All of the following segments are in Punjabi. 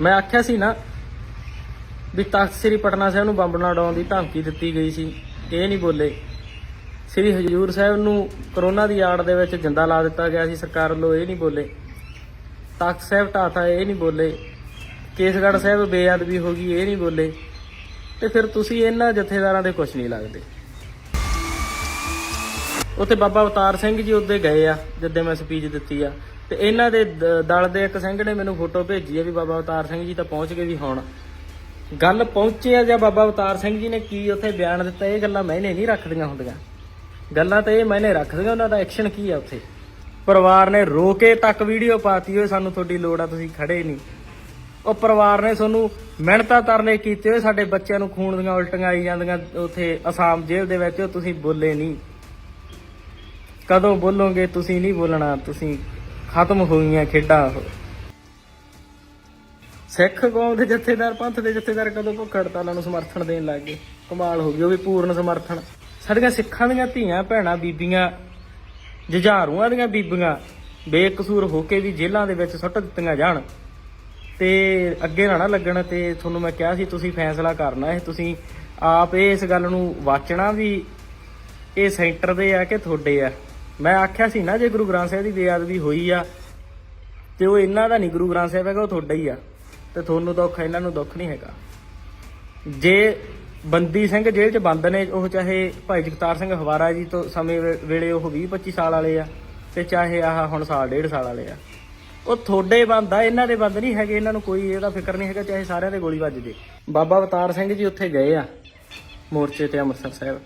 ਮੈਂ ਆਖਿਆ ਸੀ ਨਾ ਵੀ ਤਖਤ ਸ੍ਰੀ ਪਟਨਾ ਸਾਹਿਬ ਨੂੰ ਬੰਬ ਨਾਲ ਉਡਾਉਣ ਦੀ ਧਮਕੀ ਦਿੱਤੀ ਗਈ ਸੀ। ਇਹ ਨਹੀਂ ਬੋਲੇ। ਸ੍ਰੀ ਹਜੂਰ ਸਾਹਿਬ ਨੂੰ ਕਰੋਨਾ ਦੀ ਆੜ ਦੇ ਵਿੱਚ ਜਿੰਦਾ ਲਾ ਦਿੱਤਾ ਗਿਆ ਸੀ, ਸਰਕਾਰ ਵੱਲੋਂ ਇਹ ਨਹੀਂ ਬੋਲੇ। ਤਖਤ ਸਾਹਿਬ ਢਾਤਾ ਇਹ ਨਹੀਂ ਬੋਲੇ। ਕੇਸਗੜ੍ਹ ਸਾਹਿਬ ਬੇਅਦਬੀ ਹੋ ਗਈ, ਇਹ ਨਹੀਂ ਬੋਲੇ। ਤੇ ਫਿਰ ਤੁਸੀਂ ਇਹਨਾਂ ਜਥੇਦਾਰਾਂ ਦੇ ਕੁਝ ਨਹੀਂ ਲੱਗਦੇ। ਉੱਥੇ ਬਾਬਾ ਅਵਤਾਰ ਸਿੰਘ ਜੀ ਉੱਦੇ ਗਏ ਆ, ਜਿੱਦੇ ਮੈਂ ਸਪੀਚ ਦਿੱਤੀ ਆ। ਤੇ ਇਹਨਾਂ ਦੇ ਦ- ਦਲ ਦੇ ਇੱਕ ਸਿੰਘ ਨੇ ਮੈਨੂੰ ਫੋਟੋ ਭੇਜੀ ਹੈ ਵੀ ਬਾਬਾ ਅਵਤਾਰ ਸਿੰਘ ਜੀ ਤਾਂ ਪਹੁੰਚ ਗਏ ਵੀ ਹੁਣ। ਗੱਲ ਪਹੁੰਚੇ ਆ ਜਾਂ ਬਾਬਾ ਅਵਤਾਰ ਸਿੰਘ ਜੀ ਨੇ ਕੀ ਉੱਥੇ ਬਿਆਨ ਦਿੱਤਾ, ਇਹ ਗੱਲਾਂ ਮੈਨੇ ਨਹੀਂ ਰੱਖਦੀਆਂ ਹੁੰਦੀਆਂ। ਗੱਲਾਂ ਤਾਂ ਇਹ ਮੈਨੇ ਰੱਖਦੀਆਂ, ਉਹਨਾਂ ਦਾ ਐਕਸ਼ਨ ਕੀ ਆ ਉੱਥੇ? ਪਰਿਵਾਰ ਨੇ ਰੋ ਕੇ ਤੱਕ ਵੀਡੀਓ ਪਾਤੀ ਹੋਏ ਸਾਨੂੰ ਤੁਹਾਡੀ ਲੋੜ ਆ, ਤੁਸੀਂ ਖੜੇ ਨਹੀਂ। ਉਹ ਪਰਿਵਾਰ ਨੇ ਤੁਹਾਨੂੰ ਮਿਹਨਤਾਂ ਤਰਲੇ ਕੀਤੇ ਹੋਏ ਸਾਡੇ ਬੱਚਿਆਂ ਨੂੰ ਖੂਨ ਦੀਆਂ ਉਲਟੀਆਂ ਆਈ ਜਾਂਦੀਆਂ ਉੱਥੇ ਅਸਾਮ ਜੇਲ੍ਹ ਦੇ ਵਿੱਚ ਉਹ ਤੁਸੀਂ ਬੋਲੇ ਨਹੀਂ। ਕਦੋਂ ਬੋਲੋਗੇ, ਤੁਸੀਂ ਨਹੀਂ ਬੋਲਣਾ, ਤੁਸੀਂ ਖਤਮ ਹੋ ਗਈਆਂ ਖੇਡਾਂ ਸਿੱਖ ਕੌਮ ਦੇ ਜਥੇਦਾਰ ਪੰਥ ਦੇ ਜਥੇਦਾਰ ਕਦੋਂ ਭੁੱਖ ਹੜਤਾਲਾਂ ਨੂੰ ਸਮਰਥਨ ਦੇਣ ਲੱਗ ਗਏ? ਕਮਾਲ ਹੋ ਗਈ ਉਹ ਵੀ ਪੂਰਨ ਸਮਰਥਨ। ਸਾਡੀਆਂ ਸਿੱਖਾਂ ਦੀਆਂ ਧੀਆਂ ਭੈਣਾਂ ਬੀਬੀਆਂ ਜੁਝਾਰੂਆਂ ਦੀਆਂ ਬੀਬੀਆਂ ਬੇਕਸੂਰ ਹੋ ਕੇ ਵੀ ਜੇਲ੍ਹਾਂ ਦੇ ਵਿੱਚ ਸੁੱਟ ਦਿੱਤੀਆਂ ਜਾਣ। ਤੇ ਅੱਗੇ ਨਾ ਨਾ ਲੱਗਣ ਤੇ ਤੁਹਾਨੂੰ ਮੈਂ ਕਿਹਾ ਸੀ, ਤੁਸੀਂ ਫੈਸਲਾ ਕਰਨਾ ਇਹ ਤੁਸੀਂ ਆਪ ਇਹ ਇਸ ਗੱਲ ਨੂੰ ਵਾਚਣਾ ਵੀ ਇਹ ਸੈਂਟਰ ਦੇ ਆ ਕਿ ਤੁਹਾਡੇ ਆ? ਮੈਂ ਆਖਿਆ ਸੀ ਨਾ, ਜੇ ਗੁਰੂ ਗ੍ਰੰਥ ਸਾਹਿਬ ਦੀ ਬੇਅਦਬੀ ਹੋਈ ਆ, ਤੇ ਉਹ ਇਹਨਾਂ ਦਾ ਨਹੀਂ ਗੁਰੂ ਗ੍ਰੰਥ ਸਾਹਿਬ ਹੈਗਾ, ਉਹ ਤੁਹਾਡਾ ਹੀ ਆ, ਤੇ ਤੁਹਾਨੂੰ ਦੁੱਖ ਇਹਨਾਂ ਨੂੰ ਦੁੱਖ ਨਹੀਂ ਹੈਗਾ। ਜੇ ਬੰਦੀ ਸਿੰਘ ਜੇਲ੍ਹ 'ਚ ਬੰਦ ਨੇ, ਉਹ ਚਾਹੇ ਭਾਈ ਜਗਤਾਰ ਸਿੰਘ ਹਵਾਰਾ ਜੀ ਤੋਂ ਸਮੇਂ ਵੇਲੇ ਉਹ 20 25 ਸਾਲ ਵਾਲੇ ਆ, ਤੇ ਚਾਹੇ ਆਹ ਹੁਣ ਸਾਲ ਡੇਢ ਸਾਲ ਵਾਲੇ ਆ, ਉਹ ਤੁਹਾਡੇ ਬੰਦ ਆ, ਇਹਨਾਂ ਦੇ ਬੰਦ ਨਹੀਂ ਹੈਗੇ, ਇਹਨਾਂ ਨੂੰ ਕੋਈ ਇਹਦਾ ਫਿਕਰ ਨਹੀਂ ਹੈਗਾ, ਚਾਹੇ ਸਾਰਿਆਂ ਦੇ ਗੋਲੀ ਵੱਜ ਜੇ। ਬਾਬਾ ਅਵਤਾਰ ਸਿੰਘ ਜੀ ਉੱਥੇ ਗਏ ਆ, ਮੋਰਚੇ ਤੇ ਅੰਮ੍ਰਿਤਸਰ ਸਾਹਿਬ।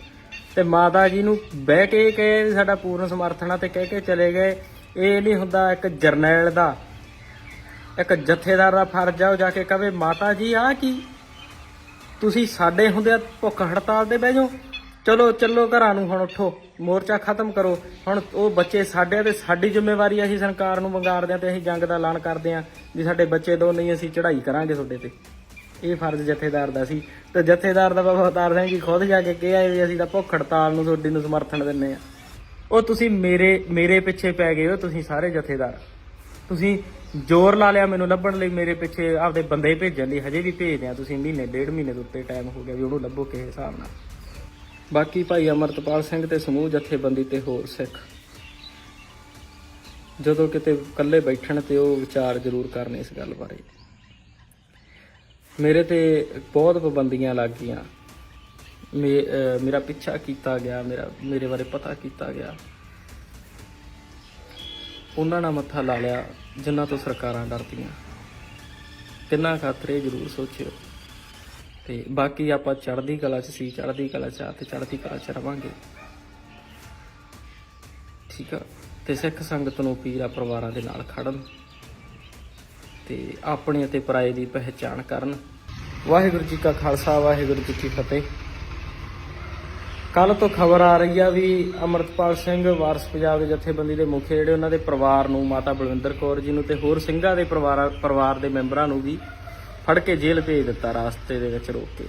ਤੇ ਮਾਤਾ ਜੀ ਨੂੰ ਬਹਿ ਕੇ ਕਹੇ ਸਾਡਾ ਪੂਰਨ ਸਮਰਥਨ ਆ ਤੇ ਕਹਿ ਕੇ ਚਲੇ ਗਏ। ਇਹ ਨਹੀਂ ਹੁੰਦਾ ਇੱਕ ਜਰਨੈਲ ਦਾ, ਇੱਕ ਜਥੇਦਾਰ ਦਾ ਫਰਜ਼ ਆ, ਉਹ ਜਾ ਕੇ ਕਵੇ ਮਾਤਾ ਜੀ ਆ ਕੀ? ਤੁਸੀਂ ਸਾਡੇ ਹੁੰਦਿਆਂ ਭੁੱਖ ਹੜਤਾਲ ਤੇ ਬਹਿ ਜਾਓ। ਚਲੋ, ਚੱਲੋ ਘਰਾਂ ਨੂੰ ਹੁਣ ਉੱਠੋ, ਮੋਰਚਾ ਖਤਮ ਕਰੋ। ਹੁਣ ਉਹ ਬੱਚੇ ਸਾਡੇ ਤੇ ਸਾਡੀ ਜ਼ਿੰਮੇਵਾਰੀ ਅਸੀਂ ਸਰਕਾਰ ਨੂੰ ਵੰਗਾਰਦੇ ਆ ਤੇ ਅਸੀਂ ਜੰਗ ਦਾ ਐਲਾਨ ਕਰਦੇ ਆ ਵੀ ਸਾਡੇ ਬੱਚੇ ਦੋ ਨਹੀਂ, ਅਸੀਂ ਚੜ੍ਹਾਈ ਕਰਾਂਗੇ ਤੁਹਾਡੇ ਤੇ। ਇਹ ਫਰਜ਼ ਜਥੇਦਾਰ ਦਾ ਸੀ। ਤੇ ਜਥੇਦਾਰ ਦਾ ਬਾਬਾ ਅਵਤਾਰ ਸਿੰਘ ਜੀ ਖੁਦ ਜਾ ਕੇ ਕਿਹਾ ਵੀ ਅਸੀਂ ਤਾਂ ਭੁੱਖ ਹੜਤਾਲ ਨੂੰ ਤੁਹਾਡੀ ਨੂੰ ਸਮਰਥਨ ਦਿੰਨੇ ਆ ਉਹ ਤੁਸੀਂ ਮੇਰੇ ਮੇਰੇ ਪਿੱਛੇ ਪੈ ਗਏ ਹੋ, ਤੁਸੀਂ ਸਾਰੇ ਜਥੇਦਾਰ। ਤੁਸੀਂ ਜ਼ੋਰ ਲਾ ਲਿਆ ਮੈਨੂੰ ਲੱਭਣ ਲਈ, ਮੇਰੇ ਪਿੱਛੇ ਆਪਦੇ ਬੰਦੇ ਭੇਜਣ ਲਈ, ਹਜੇ ਵੀ ਭੇਜਦੇ ਆ ਤੁਸੀਂ ਮਹੀਨੇ, ਡੇਢ ਮਹੀਨੇ ਦੇ ਉੱਤੇ ਟਾਈਮ ਹੋ ਗਿਆ ਵੀ ਉਹਨੂੰ ਲੱਭੋ ਕਿਸੇ ਹਿਸਾਬ ਨਾਲ। ਬਾਕੀ ਭਾਈ ਅਮਰਤਪਾਲ ਸਿੰਘ ਤੇ ਸਮੂਹ ਜਥੇਬੰਦੀ ਤੇ ਹੋਰ ਸਿੱਖ। ਜਦੋਂ ਕਿਤੇ ਇਕੱਲੇ ਬੈਠਣ ਤੇ ਉਹ ਵਿਚਾਰ ਜ਼ਰੂਰ ਕਰਨ ਇਸ ਗੱਲ ਬਾਰੇ। ਮੇਰੇ ਤੇ ਬਹੁਤ ਪਾਬੰਦੀਆਂ ਲੱਗ ਗਈਆਂ। ਮੇ- ਮੇਰਾ ਪਿੱਛਾ ਕੀਤਾ ਗਿਆ, ਮੇਰਾ, ਮੇਰੇ ਬਾਰੇ ਪਤਾ ਕੀਤਾ ਗਿਆ। ਉਹਨਾਂ ਨਾਲ ਮੱਥਾ ਲਾ ਲਿਆ ਜਿਨ੍ਹਾਂ ਤੋਂ ਸਰਕਾਰਾਂ ਡਰਦੀਆਂ। ਤਿੰਨਾਂ ਖਾਤਰੇ ਜ਼ਰੂਰ ਸੋਚਿਓ। ਤੇ ਬਾਕੀ ਆਪਾਂ ਚੜ੍ਹਦੀ ਕਲਾ 'ਚ ਸੀ, ਚੜ੍ਹਦੀ ਕਲਾ 'ਚ ਆ ਤੇ ਚੜ੍ਹਦੀ ਕਲਾ 'ਚ ਰਵਾਂਗੇ। ਠੀਕ ਆ? ਤੇ ਸਿੱਖ ਸੰਗਤ ਨੂੰ ਪੀਰਾ ਪਰਿਵਾਰਾਂ ਦੇ ਨਾਲ ਖੜਨ। ਤੇ ਆਪਣੇ ਅਤੇ ਪਰਾਏ ਦੀ ਪਹਿਚਾਣ ਕਰਨ। ਵਾਹਿਗੁਰੂ ਜੀ ਕਾ ਖਾਲਸਾ, ਵਾਹਿਗੁਰੂ ਜੀ ਕੀ ਫਤਿਹ। ਕੱਲ ਤੋਂ ਖਬਰ ਆ ਰਹੀ ਆ ਵੀ ਅਮਰਤਪਾਲ ਸਿੰਘ ਵਾਰਸ ਪੰਜਾਬ ਦੇ ਜਥੇਬੰਦੀ ਦੇ ਮੁਖੀ ਜਿਹੜੇ ਉਹਨਾਂ ਦੇ ਪਰਿਵਾਰ ਨੂੰ, ਮਾਤਾ ਬਲਵਿੰਦਰ ਕੌਰ ਜੀ ਨੂੰ ਤੇ ਹੋਰ ਸਿੰਘਾਂ ਦੇ ਪਰਿਵਾਰ ਪਰਿਵਾਰ ਦੇ ਮੈਂਬਰਾਂ ਨੂੰ ਵੀ ਫੜ ਕੇ ਜੇਲ੍ਹ ਭੇਜ ਦਿੱਤਾ ਰਾਸਤੇ ਦੇ ਵਿੱਚ ਰੋਕ ਕੇ।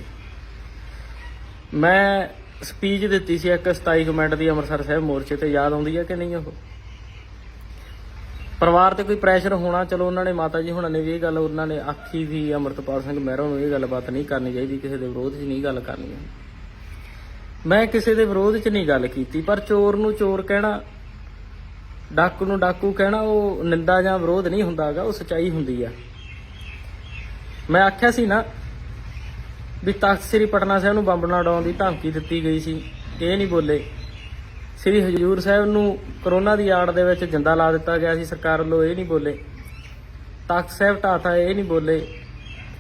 ਮੈਂ ਸਪੀਚ ਦਿੱਤੀ ਸੀ ਇੱਕ 27 ਮਿੰਟ ਦੀ ਅੰਮ੍ਰਿਤਸਰ ਸਾਹਿਬ ਮੋਰਚੇ ਤੇ, ਯਾਦ ਆਉਂਦੀ ਹੈ ਕਿ ਨਹੀਂ ਉਹ? ਪਰਿਵਾਰ ਤੇ ਕੋਈ ਪ੍ਰੈਸ਼ਰ ਹੋਣਾ, ਚਲੋ ਉਹਨਾਂ ਨੇ ਮਾਤਾ ਜੀ ਹੁਣਾਂ ਨੇ ਵੀ ਇਹ ਗੱਲ, ਉਹਨਾਂ ਨੇ ਆਖੀ ਵੀ ਅਮਰਤਪਾਲ ਸਿੰਘ ਮਹਿਰੋਂ ਨੂੰ ਇਹ ਗੱਲਬਾਤ ਨਹੀਂ ਕਰਨੀ ਚਾਹੀਦੀ, ਕਿਸੇ ਦੇ ਵਿਰੋਧ 'ਚ ਨਹੀਂ ਗੱਲ ਕਰਨੀ ਹੈ। ਮੈਂ ਕਿਸੇ ਦੇ ਵਿਰੋਧ 'ਚ ਨਹੀਂ ਗੱਲ ਕੀਤੀ, ਪਰ ਚੋਰ ਨੂੰ ਚੋਰ ਕਹਿਣਾ, ਡਾਕੂ ਨੂੰ ਡਾਕੂ ਕਹਿਣਾ, ਉਹ ਨਿੰਦਾ ਜਾਂ ਵਿਰੋਧ ਨਹੀਂ ਹੁੰਦਾਗਾ ਉਹ ਸਚਾਈ ਹੁੰਦੀ ਆ। ਮੈਂ ਆਖਿਆ ਸੀ ਨਾ ਵੀ ਤਖਤ ਸ੍ਰੀ ਪਟਨਾ ਸਾਹਿਬ ਨੂੰ ਬੰਬ ਨਾਲ ਉਡਾਉਣ ਦੀ ਧਮਕੀ ਦਿੱਤੀ ਗਈ ਸੀ, ਇਹ ਨਹੀਂ ਬੋਲੇ। ਸ੍ਰੀ ਹਜੂਰ ਸਾਹਿਬ ਨੂੰ ਕਰੋਨਾ ਦੀ ਆੜ ਦੇ ਵਿੱਚ ਜਿੰਦਾ ਲਾ ਦਿੱਤਾ ਗਿਆ ਸੀ ਸਰਕਾਰ ਵੱਲੋਂ ਇਹ ਨਹੀਂ ਬੋਲੇ। ਤਖਤ ਸਾਹਿਬ ਢਾਤਾ ਇਹ ਨਹੀਂ ਬੋਲੇ।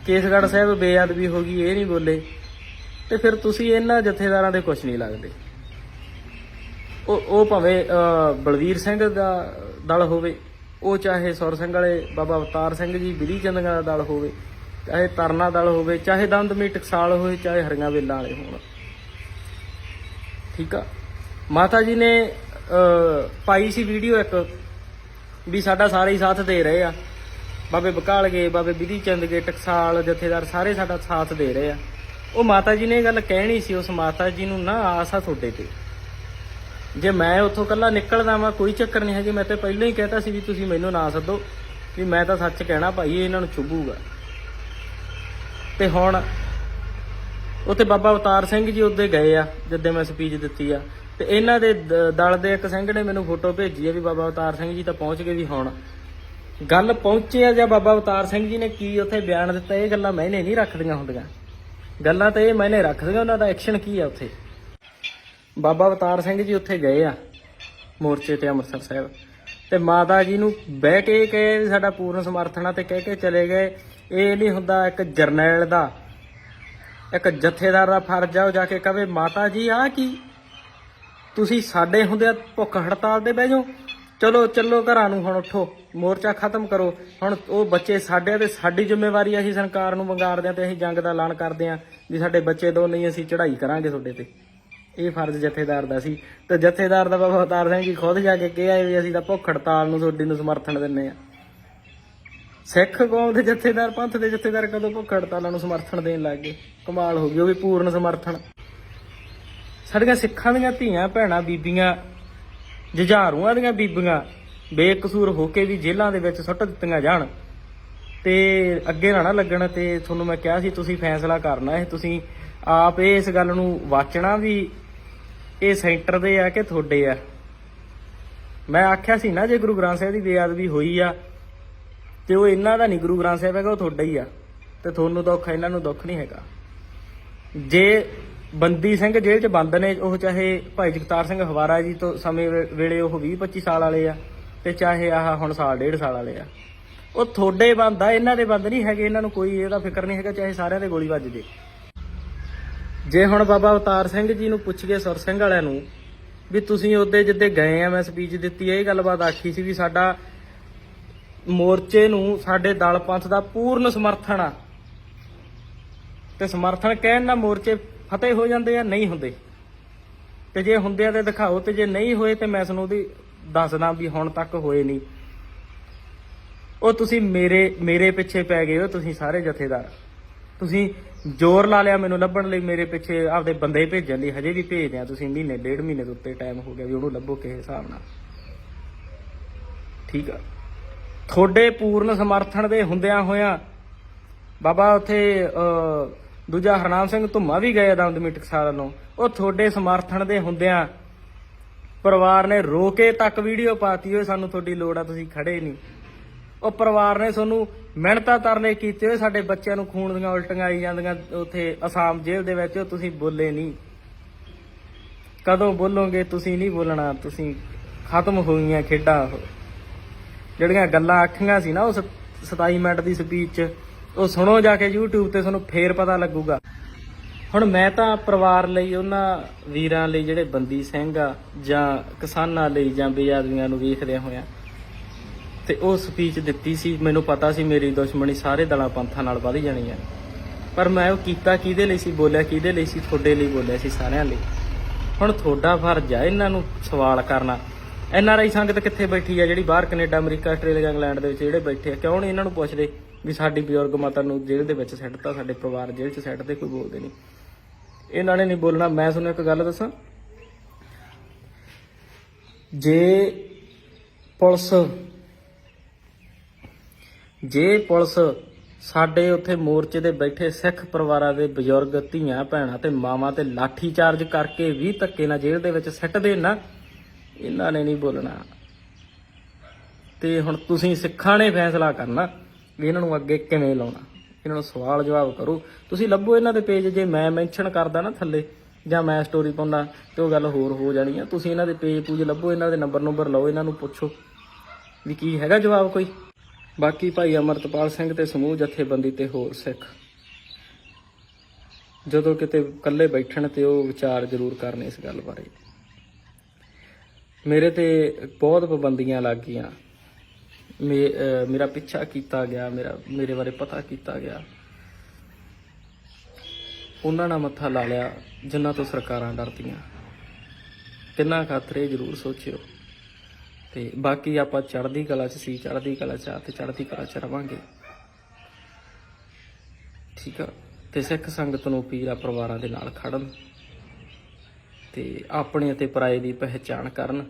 ਕੇਸਗੜ੍ਹ ਸਾਹਿਬ ਬੇਅਦਬੀ ਹੋ ਗਈ ਇਹ ਨਹੀਂ ਬੋਲੇ। ਤੇ ਫਿਰ ਤੁਸੀਂ ਇਹਨਾਂ ਜਥੇਦਾਰਾਂ ਦੇ ਕੁਝ ਨਹੀਂ ਲੱਗਦੇ। ਉਹ ਉਹ ਭਾਵੇਂ ਅਹ, ਬਲਵੀਰ ਸਿੰਘ ਦਾ ਦਲ ਹੋਵੇ ਉਹ ਚਾਹੇ ਸੁਰ ਸਿੰਘ ਵਾਲੇ ਬਾਬਾ ਅਵਤਾਰ ਸਿੰਘ ਜੀ ਬਿਧੀ ਚੰਦਗਾ ਦਾ ਦਲ ਹੋਵੇ ਚਾਹੇ ਤਰਨਾ ਦਲ ਹੋਵੇ ਚਾਹੇ ਦੰਦਮੀ ਟਕਸਾਲ ਹੋਵੇ ਚਾਹੇ ਹਰੀਆਂ ਵੇਲਾਂ ਵਾਲੇ ਹੋਣ। ਠੀਕ ਆ? ਮਾਤਾ ਜੀ ਨੇ ਪਾਈ ਸੀ ਵੀਡੀਓ ਇੱਕ, ਵੀ ਸਾਡਾ ਸਾਰੇ ਹੀ ਸਾਥ ਦੇ ਰਹੇ ਆ। ਬਾਬੇ ਬਕਾਲ ਗਏ, ਬਾਬੇ ਬਿਧੀ ਚੰਦ ਗਏ, ਟਕਸਾਲ ਜਥੇਦਾਰ ਸਾਰੇ ਸਾਡਾ ਸਾਥ ਦੇ ਰਹੇ ਆ। ਉਹ ਮਾਤਾ ਜੀ ਨੇ ਇਹ ਗੱਲ ਕਹਿਣੀ ਸੀ, ਉਸ ਮਾਤਾ ਜੀ ਨੂੰ ਨਾ ਆਸ ਆ ਤੁਹਾਡੇ ਤੇ। ਜੇ ਮੈਂ ਉੱਥੋਂ ਕੱਲਾ ਨਿਕਲਦਾ ਵਾਂ, ਕੋਈ ਚੱਕਰ ਨਹੀਂ ਹੈਗੀ। ਮੈਂ ਤੇ ਪਹਿਲਾਂ ਹੀ ਕਹਿਤਾ ਸੀ ਵੀ ਤੁਸੀਂ ਮੈਨੂੰ ਨਾ ਸੱਦੋ, ਵੀ ਮੈਂ ਤਾਂ ਸੱਚ ਕਹਿਣਾ ਭਾਈ ਇਹਨਾਂ ਨੂੰ ਚੁੱਭੂਗਾ। ਤੇ ਹੁਣ, ਉੱਥੇ ਬਾਬਾ ਅਵਤਾਰ ਸਿੰਘ ਜੀ ਉੱਤੇ ਗਏ ਆ, ਜਿੱਦੇ ਮੈਂ ਸਪੀਚ ਦਿੱਤੀ ਆ। ਤੇ ਇਹਨਾਂ ਦੇ ਦ- ਦਲ ਦੇ ਇੱਕ ਸਿੰਘ ਨੇ ਮੈਨੂੰ ਫੋਟੋ ਭੇਜੀ ਹੈ ਵੀ ਬਾਬਾ ਅਵਤਾਰ ਸਿੰਘ ਜੀ ਤਾਂ ਪਹੁੰਚ ਗਏ ਵੀ ਹੁਣ। ਗੱਲ ਪਹੁੰਚੇ ਆ ਜਾਂ ਬਾਬਾ ਅਵਤਾਰ ਸਿੰਘ ਜੀ ਨੇ ਕੀ ਉੱਥੇ ਬਿਆਨ ਦਿੱਤਾ, ਇਹ ਗੱਲਾਂ ਮੈਨੇ ਨਹੀਂ ਰੱਖਦੀਆਂ ਹੁੰਦੀਆਂ। ਗੱਲਾਂ ਤਾਂ ਇਹ ਮੈਨੇ ਰੱਖਦੀਆਂ, ਉਹਨਾਂ ਦਾ ਐਕਸ਼ਨ ਕੀ ਆ ਉੱਥੇ? ਬਾਬਾ ਅਵਤਾਰ ਸਿੰਘ ਜੀ ਉੱਥੇ ਗਏ ਆ, ਮੋਰਚੇ ਤੇ ਅੰਮ੍ਰਿਤਸਰ ਸਾਹਿਬ। ਤੇ ਮਾਤਾ ਜੀ ਨੂੰ ਬਹਿ ਕੇ ਕਹੇ ਵੀ ਸਾਡਾ ਪੂਰਨ ਸਮਰਥਨ ਆ ਤੇ ਕਹਿ ਕੇ ਚਲੇ ਗਏ। ਇਹ ਨਹੀਂ ਹੁੰਦਾ ਇੱਕ ਜਰਨੈਲ ਦਾ, ਇੱਕ ਜਥੇਦਾਰ ਦਾ ਫਰਜ਼ ਆ, ਉਹ ਜਾ ਕੇ ਕਵੇ ਮਾਤਾ ਜੀ ਆ ਕੀ ਤੁਸੀਂ ਸਾਡੇ ਹੁੰਦਿਆਂ ਭੁੱਖ ਹੜਤਾਲ ਤੇ ਬਹਿ ਜਾਓ। ਚਲੋ, ਚੱਲੋ ਘਰਾਂ ਨੂੰ ਹੁਣ ਉੱਠੋ। ਮੋਰਚਾ ਖਤਮ ਕਰੋ। ਹੁਣ ਉਹ ਬੱਚੇ ਸਾਡੇ ਤੇ ਸਾਡੀ ਜ਼ਿੰਮੇਵਾਰੀ ਆ ਅਸੀਂ ਸਰਕਾਰ ਨੂੰ ਵੰਗਾਰਦੇ ਆ ਤੇ ਅਸੀਂ ਜੰਗ ਦਾ ਐਲਾਨ ਕਰਦੇ ਆ ਵੀ ਸਾਡੇ ਬੱਚੇ ਦੋ ਨਹੀਂ, ਅਸੀਂ ਚੜ੍ਹਾਈ ਕਰਾਂਗੇ ਤੁਹਾਡੇ ਤੇ। ਇਹ ਫਰਜ਼ ਜਥੇਦਾਰ ਦਾ ਸੀ। ਤੇ ਜਥੇਦਾਰ ਦਾ ਬਾਬਾ ਅਵਤਾਰ ਸਿੰਘ ਜੀ ਖੁਦ ਜਾ ਕੇ ਕਿਹਾ ਵੀ ਅਸੀਂ ਤਾਂ ਭੁੱਖ ਹੜਤਾਲ ਨੂੰ ਤੁਹਾਡੀ ਨੂੰ ਸਮਰਥਨ ਦਿੰਨੇ ਆ। ਸਿੱਖ ਕੌਮ ਦੇ ਜਥੇਦਾਰ, ਪੰਥ ਦੇ ਜਥੇਦਾਰ ਕਦੋਂ ਭੁੱਖ ਹੜਤਾਲਾਂ ਨੂੰ ਸਮਰਥਨ ਦੇਣ ਲੱਗ ਗਏ? ਕਮਾਲ ਹੋ ਗਈ ਉਹ ਵੀ ਪੂਰਨ ਸਮਰਥਨ। ਸਾਡੀਆਂ ਸਿੱਖਾਂ ਦੀਆਂ ਧੀਆਂ ਭੈਣਾਂ ਬੀਬੀਆਂ ਜੁਝਾਰੂਆਂ ਦੀਆਂ ਬੀਬੀਆਂ ਬੇਕਸੂਰ ਹੋ ਕੇ ਵੀ ਜੇਲ੍ਹਾਂ ਦੇ ਵਿੱਚ ਸੁੱਟ ਦਿੱਤੀਆਂ ਜਾਣ ਤੇ ਅੱਗੇ ਨਾ ਨਾ ਲੱਗਣ ਤੇ ਤੁਹਾਨੂੰ ਮੈਂ ਕਿਹਾ ਸੀ ਤੁਸੀਂ ਫੈਸਲਾ ਕਰਨਾ ਇਹ ਤੁਸੀਂ ਆਪ ਇਹ ਇਸ ਗੱਲ ਨੂੰ ਵਾਚਣਾ ਵੀ ਇਹ ਸੈਂਟਰ ਦੇ ਆ ਕਿ ਤੁਹਾਡੇ ਆ? ਮੈਂ ਆਖਿਆ ਸੀ ਨਾ, ਜੇ ਗੁਰੂ ਗ੍ਰੰਥ ਸਾਹਿਬ ਦੀ ਬੇਅਦਬੀ ਹੋਈ ਆ ਤੇ ਉਹ ਇਹਨਾਂ ਦਾ ਨਹੀਂ, ਗੁਰੂ ਗ੍ਰੰਥ ਸਾਹਿਬ ਹੈਗਾ, ਉਹ ਤੁਹਾਡਾ ਹੀ ਆ ਤੇ ਤੁਹਾਨੂੰ ਦੁੱਖ, ਇਹਨਾਂ ਨੂੰ ਦੁੱਖ ਨਹੀਂ ਹੈਗਾ। ਜੇ ਬੰਦੀ ਸਿੰਘ ਜੇਲ੍ਹ 'ਚ ਬੰਦ ਨੇ, ਉਹ ਚਾਹੇ ਭਾਈ ਜਗਤਾਰ ਸਿੰਘ ਹਵਾਰਾ ਜੀ ਤੋਂ ਸਮੇਂ ਵੇਲੇ ਉਹ 20 25 ਸਾਲ ਵਾਲੇ ਆ ਤੇ ਚਾਹੇ ਆਹ ਹੁਣ ਸਾਲ ਡੇਢ ਸਾਲ ਵਾਲੇ ਆ। ਉਹ ਤੁਹਾਡੇ ਬੰਦ ਆ, ਇਹਨਾਂ ਦੇ ਬੰਦ ਨਹੀਂ ਹੈਗੇ, ਇਹਨਾਂ ਨੂੰ ਕੋਈ ਇਹਦਾ ਫਿਕਰ ਨਹੀਂ ਹੈਗਾ, ਚਾਹੇ ਸਾਰਿਆਂ ਦੇ ਗੋਲੀ ਵੱਜ ਜੇ। ਜੇ ਹੁਣ ਬਾਬਾ ਅਵਤਾਰ ਸਿੰਘ ਜੀ ਨੂੰ ਪੁੱਛ ਗਏ ਸੁਰ ਸਿੰਘ ਵਾਲਿਆਂ ਨੂੰ ਵੀ ਤੁਸੀਂ ਉਹਦੇ ਜਿੱਦੇ ਗਏ ਆ, ਮੈਂ ਸਪੀਚ ਦਿੱਤੀ ਇਹ ਗੱਲਬਾਤ ਆਖੀ ਸੀ ਵੀ ਸਾਡਾ ਮੋਰਚੇ ਨੂੰ, ਸਾਡੇ ਦਲ ਪੰਥ ਦਾ ਪੂਰਨ ਸਮਰਥਨ ਆ। ਤੇ ਸਮਰਥਨ ਕਹਿਣ ਨਾਲ ਮੋਰਚੇ ਫਤਿਹ ਹੋ ਜਾਂਦੇ ਆ ਨਹੀਂ ਹੁੰਦੇ। ਤੇ ਜੇ ਹੁੰਦੇ ਆ ਤੇ ਦਿਖਾਓ ਤੇ ਜੇ ਨਹੀਂ ਹੋਏ ਤੇ ਮੈਂ ਤੁਹਾਨੂੰ ਉਹਦੀ ਦੱਸਦਾ ਵੀ ਹੁਣ ਤੱਕ ਹੋਏ ਨਹੀਂ। ਉਹ ਤੁਸੀਂ ਮੇਰੇ ਮੇਰੇ ਪਿੱਛੇ ਪੈ ਗਏ ਹੋ ਤੁਸੀਂ ਸਾਰੇ ਜਥੇਦਾਰ। ਤੁਸੀਂ ਜ਼ੋਰ ਲਾ ਲਿਆ ਮੈਨੂੰ ਲੱਭਣ ਲਈ ਮੇਰੇ ਪਿੱਛੇ ਆਪਦੇ ਬੰਦੇ ਭੇਜਣ ਲਈ ਹਜੇ ਵੀ ਭੇਜਦੇ ਆ ਤੁਸੀਂ ਮਹੀਨੇ ਡੇਢ ਮਹੀਨੇ ਦੇ ਉੱਤੇ ਟਾਈਮ ਹੋ ਗਿਆ ਵੀ ਉਹਨੂੰ ਲੱਭੋ ਕਿਸੇ ਹਿਸਾਬ ਨਾਲ। ਠੀਕ ਆ। ਤੁਹਾਡੇ ਪੂਰਨ ਸਮਰਥਨ ਦੇ ਹੁੰਦਿਆਂ ਹੋਇਆਂ ਬਾਬਾ ਉੱਥੇ ਅਹ, ਦੂਜਾ ਹਰਨਾਮ ਸਿੰਘ ਧੁੰਮਾ ਵੀ ਗਏ ਦਮਦਮੀ ਟਕਸਾਲ ਵੱਲੋਂ। ਉਹ ਤੁਹਾਡੇ ਸਮਰਥਨ ਦੇ ਹੁੰਦਿਆਂ ਪਰਿਵਾਰ ਨੇ ਰੋ ਕੇ ਤੱਕ ਵੀਡੀਓ ਪਾਤੀ ਹੋਏ ਸਾਨੂੰ ਤੁਹਾਡੀ ਲੋੜ ਆ, ਤੁਸੀਂ ਖੜੇ ਨਹੀਂ। ਉਹ ਪਰਿਵਾਰ ਨੇ ਤੁਹਾਨੂੰ ਮਿਹਨਤਾਂ ਤਰਲੇ ਕੀਤੇ ਹੋਏ ਸਾਡੇ ਬੱਚਿਆਂ ਨੂੰ ਖੂਨ ਦੀਆਂ ਉਲਟੀਆਂ ਆਈ ਜਾਂਦੀਆਂ ਉੱਥੇ ਅਸਾਮ ਜੇਲ੍ਹ ਦੇ ਵਿੱਚ ਉਹ ਤੁਸੀਂ ਬੋਲੇ ਨਹੀਂ। ਕਦੋਂ ਬੋਲੋਗੇ ਤੁਸੀਂ ਨਹੀਂ ਬੋਲਣਾ, ਤੁਸੀਂ ਖਤਮ ਹੋ ਗਈਆਂ ਖੇਡਾਂ ਜਿਹੜੀਆਂ ਗੱਲਾਂ ਆਖੀਆਂ ਸੀ ਨਾ ਉਹ 27 ਮਿੰਟ ਦੀ ਸਪੀਚ ਉਹ ਸੁਣੋ ਜਾ ਕੇ YouTube ਤੇ ਤੁਹਾਨੂੰ ਫੇਰ ਪਤਾ ਲੱਗੂਗਾ। ਹੁਣ ਮੈਂ ਤਾਂ ਪਰਿਵਾਰ ਲਈ, ਉਹਨਾਂ ਵੀਰਾਂ ਲਈ, ਜਿਹੜੇ ਬੰਦੀ ਸਿੰਘ ਆ, ਜਾਂ ਕਿਸਾਨਾਂ ਲਈ, ਜਾਂ ਬੇਆਦਮੀਆਂ ਨੂੰ ਵੇਖਦਿਆਂ ਹੋਇਆ ਤੇ ਉਹ ਸਪੀਚ ਦਿੱਤੀ ਸੀ, ਮੈਨੂੰ ਪਤਾ ਸੀ ਮੇਰੀ ਦੁਸ਼ਮਣੀ ਸਾਰੇ ਦਲਾਂ ਪੰਥਾਂ ਨਾਲ ਵਧ ਜਾਣੀ ਹੈ ਪਰ ਮੈਂ ਉਹ ਕੀਤਾ ਕਿਹਦੇ ਲਈ ਸੀ, ਬੋਲਿਆ ਕਿਹਦੇ ਲਈ ਸੀ, ਤੁਹਾਡੇ ਲਈ ਬੋਲਿਆ ਸੀ ਸਾਰਿਆਂ ਲਈ। ਹੁਣ ਤੁਹਾਡਾ ਫਰਜ਼ ਆ ਇਹਨਾਂ ਨੂੰ ਸਵਾਲ ਕਰਨਾ। ਐਨ ਆਰ ਆਈ ਸੰਗਤ ਕਿੱਥੇ ਬੈਠੀ ਆ ਜਿਹੜੀ ਬਾਹਰ ਕੈਨੇਡਾ, ਅਮਰੀਕਾ, ਆਸਟ੍ਰੇਲੀਆ, ਇੰਗਲੈਂਡ ਦੇ ਵਿੱਚ ਜਿਹੜੇ ਬੈਠੇ ਆ? ਕਿਉਂ ਨਹੀਂ ਇਹਨਾਂ ਨੂੰ ਪੁੱਛਦੇ? ਵੀ ਸਾਡੀ ਬਜ਼ੁਰਗ ਮਾਤਾ ਨੂੰ ਜੇਲ੍ਹ ਦੇ ਵਿੱਚ ਸੱਟਤਾ ਸਾਡੇ ਪਰਿਵਾਰ ਜੇਲ੍ਹ 'ਚ ਸੱਟਦੇ ਕੋਈ ਬੋਲਦੇ ਨਹੀਂ। ਇਹਨਾਂ ਨੇ ਨਹੀਂ ਬੋਲਣਾ। ਮੈਂ ਤੁਹਾਨੂੰ ਇੱਕ ਗੱਲ ਦੱਸਾਂ। ਜੇ ਪੁਲਿਸ ਜੇ ਪੁਲਿਸ ਸਾਡੇ ਉੱਥੇ ਮੋਰਚੇ ਦੇ ਬੈਠੇ ਸਿੱਖ ਪਰਿਵਾਰਾਂ ਦੇ ਬਜ਼ੁਰਗ, ਧੀਆਂ, ਭੈਣਾਂ ਤੇ ਮਾਵਾਂ ਤੇ ਲਾਠੀ ਚਾਰਜ ਕਰਕੇ ਵੀ ਧੱਕੇ ਨਾਲ ਜੇਲ੍ਹ ਦੇ ਵਿੱਚ ਸਿੱਟ ਦੇਣ ਨਾ, ਇਹਨਾਂ ਨੇ ਨਹੀਂ ਬੋਲਣਾ। ਤੇ ਹੁਣ ਤੁਸੀਂ ਸਿੱਖਾਂ ਨੇ ਫੈਸਲਾ ਕਰਨਾ। ਵੀ ਇਹਨਾਂ ਨੂੰ ਅੱਗੇ ਕਿਵੇਂ ਲਾਉਣਾ? ਇਹਨਾਂ ਨੂੰ ਸਵਾਲ ਜਵਾਬ ਕਰੋ। ਤੁਸੀਂ ਲੱਭੋ ਇਹਨਾਂ ਦੇ ਪੇਜ ਜੇ ਮੈਂ ਮੈਂਸ਼ਨ ਕਰਦਾ ਨਾ ਥੱਲੇ, ਜਾਂ ਮੈਂ ਸਟੋਰੀ ਪਾਉਂਦਾ, ਤੇ ਉਹ ਗੱਲ ਹੋਰ ਹੋ ਜਾਣੀ ਆ। ਤੁਸੀਂ ਇਹਨਾਂ ਦੇ ਪੇਜ ਪੂਜ ਲੱਭੋ, ਇਹਨਾਂ ਦੇ ਨੰਬਰ ਨੰਬਰ ਲਓ, ਇਹਨਾਂ ਨੂੰ ਪੁੱਛੋ ਵੀ ਕੀ ਹੈਗਾ ਜਵਾਬ ਕੋਈ। ਬਾਕੀ ਭਾਈ ਅਮਰਤਪਾਲ ਸਿੰਘ ਤੇ ਸਮੂਹ ਜਥੇਬੰਦੀ ਤੇ ਹੋਰ ਸਿੱਖ। ਜਦੋਂ ਕਿਤੇ ਇਕੱਲੇ ਬੈਠਣ ਤੇ ਉਹ ਵਿਚਾਰ ਜ਼ਰੂਰ ਕਰਨ ਇਸ ਗੱਲ ਬਾਰੇ। ਮੇਰੇ ਤੇ ਬਹੁਤ ਪਾਬੰਦੀਆਂ ਲੱਗ ਗਈਆਂ ਮੇਰਾ ਪਿੱਛਾ ਕੀਤਾ ਗਿਆ, ਮੇਰਾ, ਮੇਰੇ ਬਾਰੇ ਪਤਾ ਕੀਤਾ ਗਿਆ। ਉਹਨਾਂ ਨਾਲ ਮੱਥਾ ਲਾ ਲਿਆ, ਜਿਨ੍ਹਾਂ ਤੋਂ ਸਰਕਾਰਾਂ ਡਰਦੀਆਂ। ਤਿੰਨਾਂ ਖਾਤਰੇ ਜ਼ਰੂਰ ਸੋਚਿਓ। ਤੇ ਬਾਕੀ ਆਪਾਂ ਚੜ੍ਹਦੀ ਕਲਾ 'ਚ ਸੀ, ਚੜ੍ਹਦੀ ਕਲਾ 'ਚ ਆ ਤੇ ਚੜ੍ਹਦੀ ਕਲਾ 'ਚ ਰਵਾਂਗੇ। ਠੀਕ ਆ? ਤੇ ਸਿੱਖ ਸੰਗਤ ਨੂੰ ਪੀਰਾ ਪਰਿਵਾਰਾਂ ਦੇ ਨਾਲ ਖੜਨ ਤੇ ਆਪਣੇ ਅਤੇ ਪਰਾਏ ਦੀ ਪਹਿਚਾਣ ਕਰਨ।